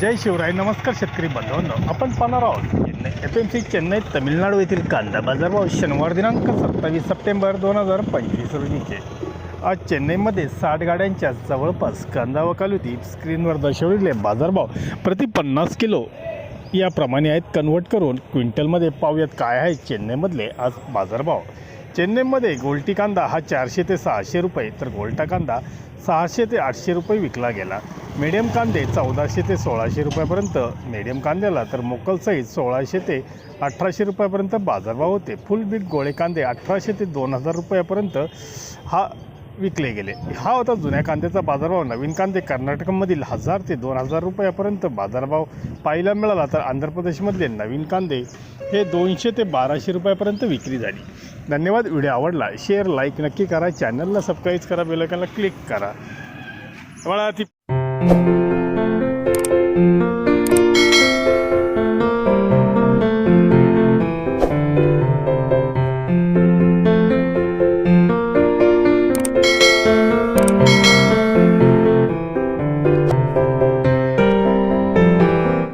जय शिवराय नमस्कार शेतकरी बांधवांनो आपण पाहणार आहोत Chennai F M C Chennai Tamil Nadu येथील कांदा बाजारभाव शनिवार दिनांक सत्तावीस सप्टेंबर दोन हजार पंचवीस रोजीचे. आज चेन्नईमध्ये साठ गाड्यांच्या जवळपास कांदा वकालती स्क्रीनवर दर्शवलेले बाजारभाव प्रति पन्नास किलो. याप्रमाणे आहेत कन्वर्ट करून क्विंटलमध्ये पाहूयात काय आहे चेन्नईमधले आज बाजारभाव चेन्नईमध्ये गोल्टी कांदा हा चारशे ते सहाशे रुपये तर गोल्टा कांदा सहाशे ते आठशे रुपये विकला गेला. मीडियम कांदे चौदाशे ते सोळाशे रुपयापर्यंत मीडियम कांद्याला तर मोकल सहित सोळाशे ते अठराशे रुपयापर्यंत बाजारभाव होते. फुल बीट गोळे कांदे अठराशे ते दोन हजार रुपयापर्यंत हा विकले गेले. हा होता जुन्या कांद्याचा बाजारभाव. नवीन कांदे कर्नाटकमधील हजार ते दोन हजार रुपयापर्यंत बाजारभाव पाहायला मिळाला तर आंध्र प्रदेशमधले नवीन कांदे हे दोनशे ते बाराशे रुपयापर्यंत विक्री झाली. धन्यवाद. व्हिडिओ आवडला शेअर लाईक नक्की करा. चॅनलला सबस्क्राईब करा बेलायकनला क्लिक करा मला ती